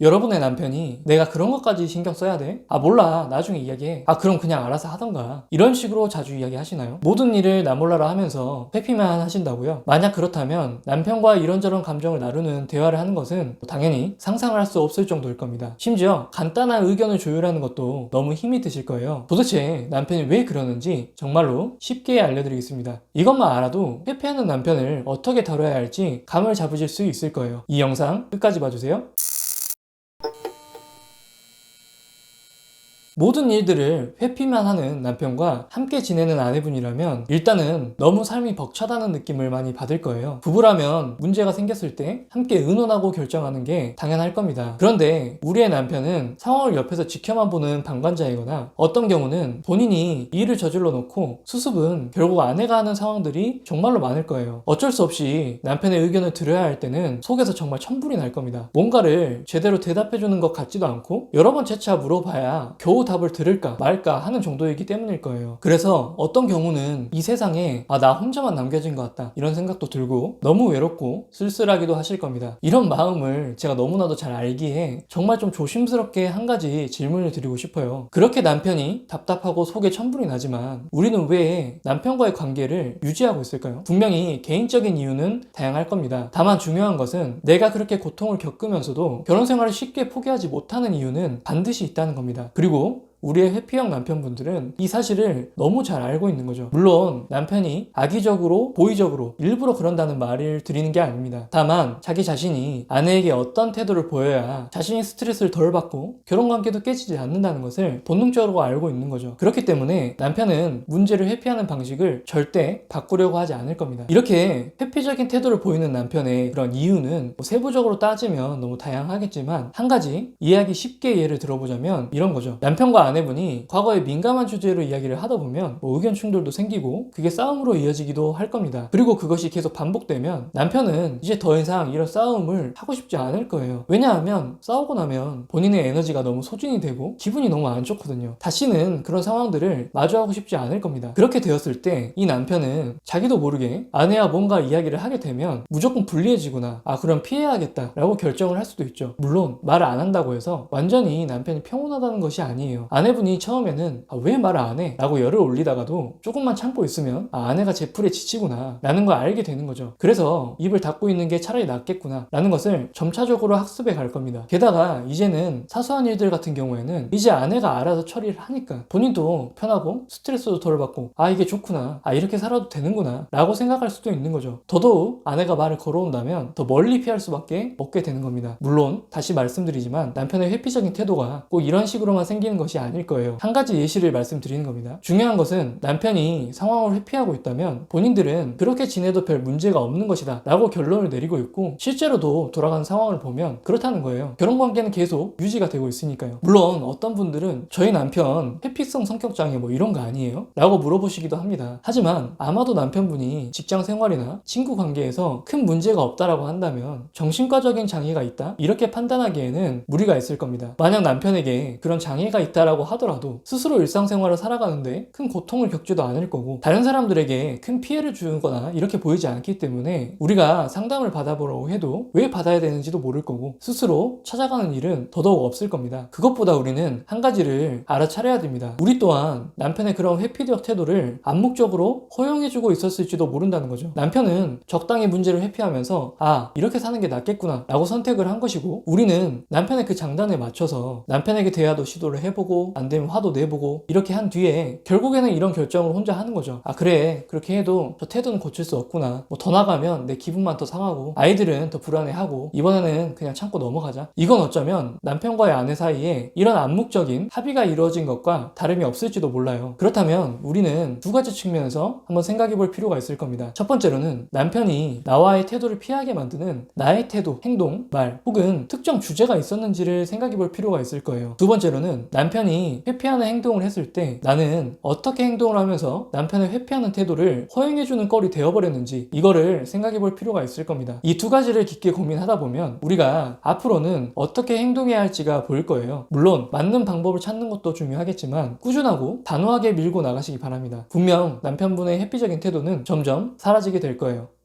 여러분의 남편이 내가 그런 것까지 신경 써야 돼? 아 몰라. 나중에 이야기해. 아 그럼 그냥 알아서 하던가 이런 식으로 자주 이야기하시나요? 모든 일을 나 몰라라 하면서 회피만 하신다고요? 만약 그렇다면 남편과 이런저런 감정을 나누는 대화를 하는 것은 당연히 상상을 할 수 없을 정도일 겁니다. 심지어 간단한 의견을 조율하는 것도 너무 힘이 드실 거예요. 도대체 남편이 왜 그러는지 정말로 쉽게 알려드리겠습니다. 이것만 알아도 회피하는 남편을 어떻게 다뤄야 할지 감을 잡으실 수 있을 거예요. 이 영상 끝까지 봐주세요 모든 일들을 회피만 하는 남편과 함께 지내는 아내분이라면 일단은 너무 삶이 벅차다는 느낌을 많이 받을 거예요. 부부라면 문제가 생겼을 때 함께 의논하고 결정하는 게 당연할 겁니다. 그런데 우리의 남편은 상황을 옆에서 지켜만 보는 방관자이거나 어떤 경우는 본인이 일을 저질러 놓고 수습은 결국 아내가 하는 상황들이 정말로 많을 거예요. 어쩔 수 없이 남편의 의견을 들어야 할 때는 속에서 정말 천불이 날 겁니다. 뭔가를 제대로 대답해주는 것 같지도 않고 여러 번 재차 물어봐야 겨우 답을 들을까 말까 하는 정도이기 때문일 거예요. 그래서 어떤 경우는 이 세상에 아 나 혼자만 남겨진 것 같다 이런 생각도 들고 너무 외롭고 쓸쓸하기도 하실 겁니다. 이런 마음을 제가 너무나도 잘 알기에 정말 좀 조심스럽게 한 가지 질문을 드리고 싶어요. 그렇게 남편이 답답하고 속에 천불이 나지만 우리는 왜 남편과의 관계를 유지하고 있을까요? 분명히 개인적인 이유는 다양할 겁니다. 다만 중요한 것은 내가 그렇게 고통을 겪으면서도 결혼 생활을 쉽게 포기하지 못하는 이유는 반드시 있다는 겁니다. 그리고 우리의 회피형 남편분들은 이 사실을 너무 잘 알고 있는 거죠. 물론 남편이 악의적으로, 고의적으로 일부러 그런다는 말을 드리는 게 아닙니다. 다만 자기 자신이 아내에게 어떤 태도를 보여야 자신이 스트레스를 덜 받고 결혼 관계도 깨지지 않는다는 것을 본능적으로 알고 있는 거죠. 그렇기 때문에 남편은 문제를 회피하는 방식을 절대 바꾸려고 하지 않을 겁니다. 이렇게 회피적인 태도를 보이는 남편의 그런 이유는 뭐 세부적으로 따지면 너무 다양하겠지만 한 가지 이해하기 쉽게 예를 들어보자면 이런 거죠. 남편과 아내분이 과거에 민감한 주제로 이야기를 하다 보면 뭐 의견 충돌도 생기고 그게 싸움으로 이어지기도 할 겁니다. 그리고 그것이 계속 반복되면 남편은 이제 더 이상 이런 싸움을 하고 싶지 않을 거예요. 왜냐하면 싸우고 나면 본인의 에너지가 너무 소진이 되고 기분이 너무 안 좋거든요. 다시는 그런 상황들을 마주하고 싶지 않을 겁니다. 그렇게 되었을 때 이 남편은 자기도 모르게 아내와 뭔가 이야기를 하게 되면 무조건 불리해지구나. 아, 그럼 피해야겠다. 라고 결정을 할 수도 있죠. 물론 말을 안 한다고 해서 완전히 남편이 평온하다는 것이 아니에요. 아내분이 처음에는 아, 왜 말을 안 해? 라고 열을 올리다가도 조금만 참고 있으면 아, 아내가 제 풀에 지치구나 라는 걸 알게 되는 거죠. 그래서 입을 닫고 있는 게 차라리 낫겠구나 라는 것을 점차적으로 학습해 갈 겁니다. 게다가 이제는 사소한 일들 같은 경우에는 이제 아내가 알아서 처리를 하니까 본인도 편하고 스트레스도 덜 받고 아 이게 좋구나 아 이렇게 살아도 되는구나 라고 생각할 수도 있는 거죠. 더더욱 아내가 말을 걸어온다면 더 멀리 피할 수밖에 없게 되는 겁니다. 물론 다시 말씀드리지만 남편의 회피적인 태도가 꼭 이런 식으로만 생기는 것이 아닐 거예요. 한 가지 예시를 말씀드리는 겁니다. 중요한 것은 남편이 상황을 회피하고 있다면 본인들은 그렇게 지내도 별 문제가 없는 것이다 라고 결론을 내리고 있고 실제로도 돌아가는 상황을 보면 그렇다는 거예요. 결혼 관계는 계속 유지가 되고 있으니까요. 물론 어떤 분들은 저희 남편 회피성 성격 장애 뭐 이런 거 아니에요? 라고 물어보시기도 합니다. 하지만 아마도 남편분이 직장 생활이나 친구 관계에서 큰 문제가 없다라고 한다면 정신과적인 장애가 있다? 이렇게 판단하기에는 무리가 있을 겁니다. 만약 남편에게 그런 장애가 있다라고 하더라도 스스로 일상생활을 살아가는데 큰 고통을 겪지도 않을 거고 다른 사람들에게 큰 피해를 주거나 이렇게 보이지 않기 때문에 우리가 상담을 받아보려고 해도 왜 받아야 되는지도 모를 거고 스스로 찾아가는 일은 더더욱 없을 겁니다. 그것보다 우리는 한 가지를 알아차려야 됩니다. 우리 또한 남편의 그런 회피적 태도를 암묵적으로 허용해주고 있었을지도 모른다는 거죠. 남편은 적당히 문제를 회피하면서 아 이렇게 사는 게 낫겠구나 라고 선택을 한 것이고 우리는 남편의 그 장단에 맞춰서 남편에게 대화도 시도를 해보고 안 되면 화도 내보고 이렇게 한 뒤에 결국에는 이런 결정을 혼자 하는 거죠. 아 그래 그렇게 해도 저 태도는 고칠 수 없구나. 뭐 더 나가면 내 기분만 더 상하고 아이들은 더 불안해하고 이번에는 그냥 참고 넘어가자. 이건 어쩌면 남편과의 아내 사이에 이런 암묵적인 합의가 이루어진 것과 다름이 없을지도 몰라요. 그렇다면 우리는 두 가지 측면에서 한번 생각해 볼 필요가 있을 겁니다. 첫 번째로는 남편이 나와의 태도를 피하게 만드는 나의 태도, 행동, 말 혹은 특정 주제가 있었는지를 생각해 볼 필요가 있을 거예요. 두 번째로는 회피하는 행동을 했을 때 나는 어떻게 행동을 하면서 남편의 회피하는 태도를 허용해주는 꼴이 되어버렸는지 이거를 생각해 볼 필요가 있을 겁니다. 이 두 가지를 깊게 고민하다 보면 우리가 앞으로는 어떻게 행동해야 할지가 보일 거예요. 물론 맞는 방법을 찾는 것도 중요하겠지만 꾸준하고 단호하게 밀고 나가시기 바랍니다. 분명 남편분의 회피적인 태도는 점점 사라지게 될 거예요.